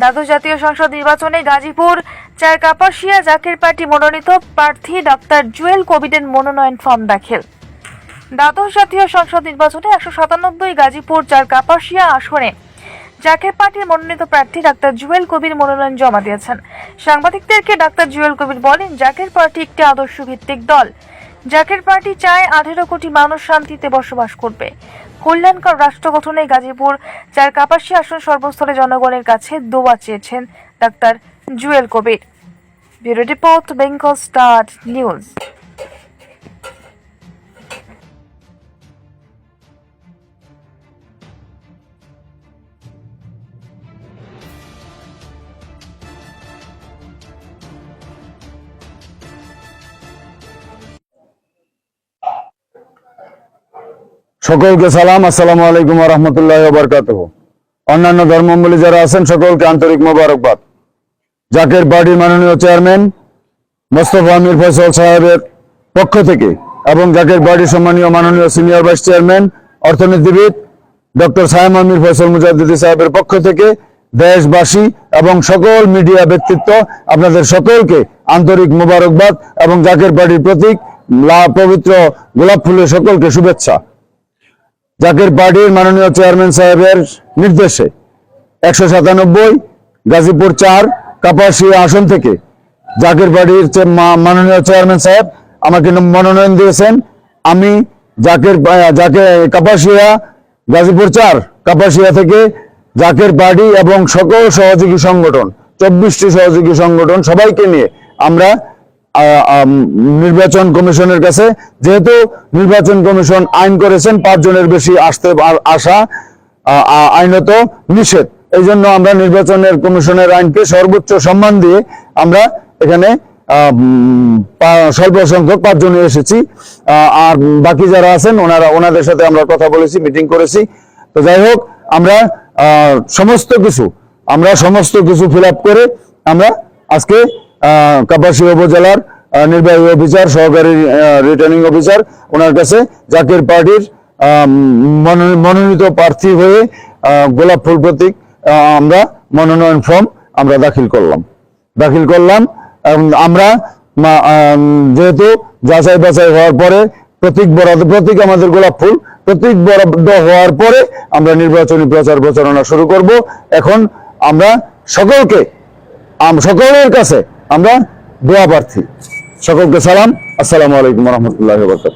দ্বাদশ জাতীয় সংসদ নির্বাচনে গাজীপুর, চার কাপাসিয়া, জাকের পার্টি মনোনীত প্রার্থী ডক্টর জুয়েল কবিরের মনোনয়ন ফর্ম দাখিল। দ্বাদশ জাতীয় সংসদ নির্বাচনে একশো সাতানব্বই, গাজীপুর, চার কাপাসিয়া আসনে জাকের পার্টির মনোনীত প্রার্থী ডাক্তার জুয়েল কবির মনোনয়ন জমা দিয়েছেন। সাংবাদিকদেরকে ডাক্তার জুয়েল কবির বলেন, জাকের পার্টি একটি আদর্শ ভিত্তিক দল। জাকের পার্টি চায় আঠেরো কোটি মানুষ শান্তিতে বসবাস করবে। কল্যাণকর রাষ্ট্র গঠনে গাজীপুর চার কাপাসী আসন সর্বস্তরে জনগণের কাছে দোয়া চেয়েছেন doctor Jewel Kabir. Bureau report, Bengal star news. সকলকে সালাম, আসসালামু আলাইকুম রহমতুল্লাহ বরকাত অন্যান্য ধর্মাবলী যারা আছেন, সকলকে আন্তরিক মোবারকবাদ। জাকের পার্টির মাননীয় চেয়ারম্যান মোস্তফা আমির ফয়সল সাহেবের পক্ষ থেকে এবং জাকের পার্টির সম্মানীয় মাননীয় সিনিয়র ভাইস চেয়ারম্যান, অর্থনীতিবিদ ডক্টর সায়েম আমির ফয়সল মুজাদ্দিদি সাহেবের পক্ষ থেকে দেশবাসী এবং সকল মিডিয়া ব্যক্তিত্ব, আপনাদের সকলকে আন্তরিক মোবারকবাদ এবং জাকের পার্টির প্রতীক লা- পবিত্র গোলাপ ফুলের সকলকে শুভেচ্ছা। জাকের পার্টির মাননীয় চেয়ারম্যান সাহেবের নির্দেশে একশো সাতানব্বই, গাজীপুর চার, কাপাসিয়া আসন থেকে জাকের পার্টির মাননীয় চেয়ারম্যান সাহেব আমাকে মনোনয়ন দিয়েছেন। আমি জাকের পা- জাকে কাপাসিয়া, গাজীপুর চার, কাপাসিয়া থেকে জাকের পার্টি এবং সকল সহযোগী সংগঠন, চব্বিশটি সহযোগী সংগঠন সবাইকে নিয়ে আমরা নির্বাচন কমিশনের কাছে। যেহেতু নির্বাচন কমিশন আইন করেছেন পাঁচ জনের বেশি আসতে আসা আইনত নিষেধ। এই জন্য আমরা নির্বাচনের কমিশনের আইনকে সর্বোচ্চ সম্মান দিয়ে আমরা এখানে স্বল্প সংখ্যক এসেছি। আর বাকি যারা আছেন, ওনারা, ওনাদের সাথে আমরা কথা বলেছি, মিটিং করেছি। তো যাই হোক, আমরা সমস্ত কিছু, আমরা সমস্ত কিছু ফিল করে আমরা আজকে আহ, কাপাসিয়া উপজেলার নির্বাহী অফিসার সহকারী রিটার্নিং অফিসার ওনার কাছে জাকির পার্টির মনোনীত প্রার্থী হয়ে গোলাপ ফুল প্রতীক আমরা মনোনয়ন ফর্ম আমরা দাখিল করলাম। দাখিল করলাম আমরা যেহেতু যাচাই বাছাই হওয়ার পরে প্রতীক বরাদ্দ প্রতীক আমাদের গোলাপ ফুল প্রতীক বরাদ্দ হওয়ার পরে আমরা নির্বাচনী প্রচার প্রচারণা শুরু করব। এখন আমরা সকলকে সকলের কাছে আমরা দোয়া প্রার্থী। সকলকে সালাম। আসসালামু আলাইকুম রহমতুল্লাহ বরকাত